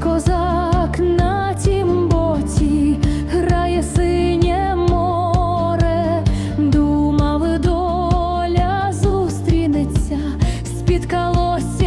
козак на тім боці, грає синє море, думав, доля зустрінеться, спіткалось.